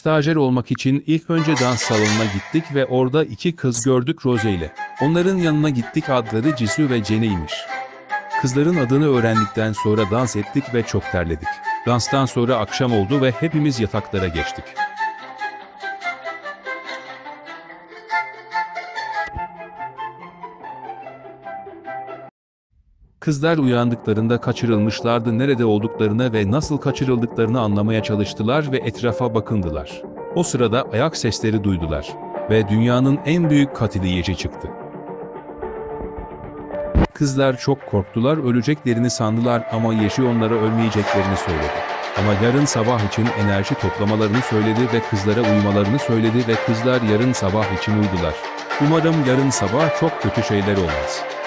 Stajyer olmak için ilk önce dans salonuna gittik ve orada iki kız gördük Rose ile. Onların yanına gittik adları Cisu ve Jenny'ymiş. Kızların adını öğrendikten sonra dans ettik ve çok terledik. Danstan sonra akşam oldu ve hepimiz yataklara geçtik. Kızlar uyandıklarında kaçırılmışlardı nerede olduklarını ve nasıl kaçırıldıklarını anlamaya çalıştılar ve etrafa bakındılar. O sırada ayak sesleri duydular ve dünyanın en büyük katili Yeci çıktı. Kızlar çok korktular öleceklerini sandılar ama Yeşil onlara ölmeyeceklerini söyledi. Ama yarın sabah için enerji toplamalarını söyledi ve kızlara uyumalarını söyledi ve kızlar yarın sabah için uydular. Umarım yarın sabah çok kötü şeyler olmaz.